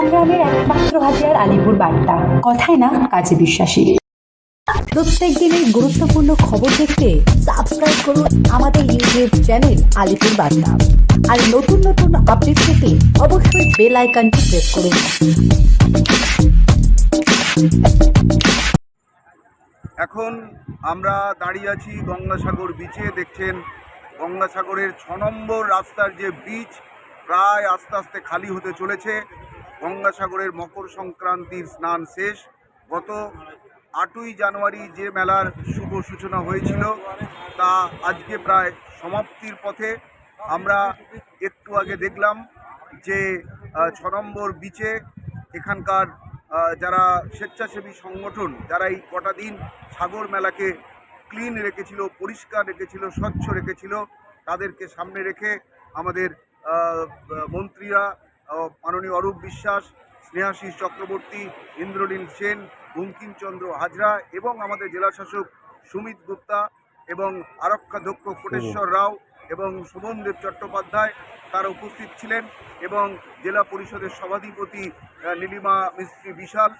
বঙ্কিমচন্দ্র হাতিয়ার আলিপুর বার্তা। কথায় না, কাজে বিশ্বাসী। প্রত্যেক দিনের গুরুত্বপূর্ণ খবর দেখতে সাবস্ক্রাইব করুন আমাদের ইউটিউব চ্যানেল আলিপুর বার্তা। আর নতুন নতুন আপডেট পেতে অবশ্যই বেল আইকনটি প্রেস করুন। এখন আমরা দাঁড়িয়ে আছি গঙ্গাসাগর বিচে দেখছেন গঙ্গাসাগরের ছ নম্বর রাস্তার যে বিচ প্রায় আস্তে আস্তে খালি হতে চলেছে। গঙ্গাসাগরের মকর সংক্রান্তির স্নান শেষ। গত আটই জানুয়ারি যে মেলার শুভ সূচনা হয়েছিল, তা আজকে প্রায় সমাপ্তির পথে আমরা একটু আগে দেখলাম যে ছ নম্বর বিচে এখানকার যারা স্বেচ্ছাসেবী সংগঠন, যারা এই কটা দিন সাগর মেলাকে ক্লিন রেখেছিল, পরিষ্কার রেখেছিল, স্বচ্ছ রেখেছিল, তাদেরকে সামনে রেখে আমাদের মন্ত্রীরা মাননীয় অরূপ বিশ্বাস স্নেহাশিস চক্রবর্তী ইন্দ্রনীল সেন বঙ্কিমচন্দ্র হাজরা এবং আমাদের জেলাশাসক সুমিত গুপ্তা এবং আরক্ষাধ্যক্ষ কোটেশ্বর রাও এবং শোভনদেব চট্টোপাধ্যায় তারা উপস্থিত ছিলেন এবং জেলা পরিষদের সভাধিপতি নীলিমা মিস্ত্রি বিশাল।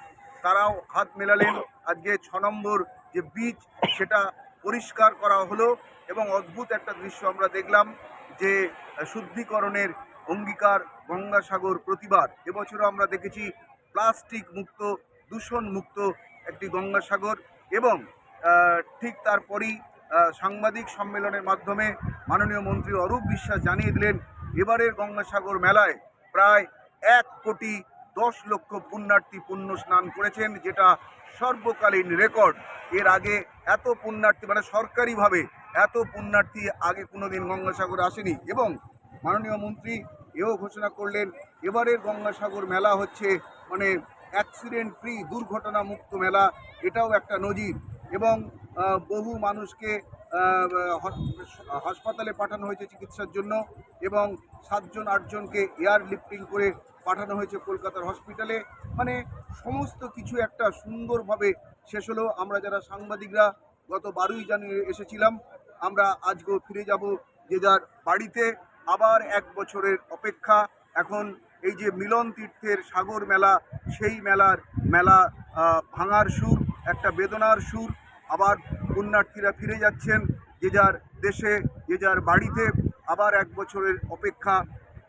তারাও হাত মেলালেন। আজকে ছ নম্বর যে বীজ সেটা পরিষ্কার করা হলো এবং অদ্ভুত একটা দৃশ্য আমরা দেখলাম যে শুদ্ধিকরণের অঙ্গীকার, গঙ্গাসাগর প্রতিবাদ। এবছরও আমরা দেখেছি প্লাস্টিক মুক্ত, দূষণ মুক্ত একটি গঙ্গাসাগর এবং ঠিক তারপরই সাংবাদিক সম্মেলনের মাধ্যমে মাননীয় মন্ত্রী অরূপ বিশ্বাস জানিয়ে দিলেন, এবারের গঙ্গাসাগর মেলায় প্রায় এক কোটি দশ লক্ষ পুণ্যার্থী পুণ্য স্নান করেছেন, যেটা সর্বকালীন রেকর্ড। এর আগে এত পুণ্যার্থী মানে সরকারিভাবে এত পুণ্যার্থী আগে কোনোদিন গঙ্গাসাগরে আসেনি এবং মাননীয় মন্ত্রী এও ঘোষণা করলেন, এবারের গঙ্গাসাগর মেলা হচ্ছে মানে অ্যাক্সিডেন্ট ফ্রি দুর্ঘটনা মুক্ত মেলা, এটাও একটা নজির। এবং বহু মানুষকে হস- হাসপাতালে পাঠানো হয়েছে চিকিৎসার জন্য এবং সাতজন, আটজনকে এয়ার লিফটিং করে পাঠানো হয়েছে কলকাতার হসপিটালে মানে সমস্ত কিছু একটা সুন্দরভাবে শেষ হলো। আমরা যারা সাংবাদিকরা, গত বারোই জানুয়ারি এসেছিলাম, আমরা আজকেও ফিরে যাব যে যার বাড়িতে। আবার এক বছরের অপেক্ষা। এখন এই যে মিলন তীর্থের সাগর মেলা, সেই মেলার মেলা ভাঙার সুর, একটা বেদনার সুর। আবার পুণ্যার্থীরা ফিরে যাচ্ছেন, যে যার দেশে, যে যার বাড়িতে। আবার এক বছরের অপেক্ষা।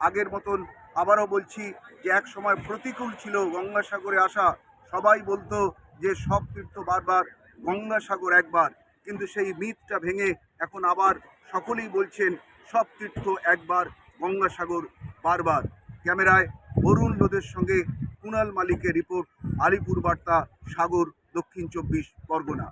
আগের মতন আবারও বলছি যে এক সময় প্রতিকূল ছিল গঙ্গাসাগরে আসা। সবাই বলতো যে সব তীর্থ বারবার গঙ্গাসাগর একবার। কিন্তু সেই মিথটা ভেঙে এখন আবার সকলেই বলছেন সব তীর্থ একবার গঙ্গাসাগর বারবার। ক্যামেরায় অরুণ লোদের সঙ্গে কুণাল মালিকের রিপোর্ট আলিপুর বার্তা সাগর, দক্ষিণ চব্বিশ, পরগনা।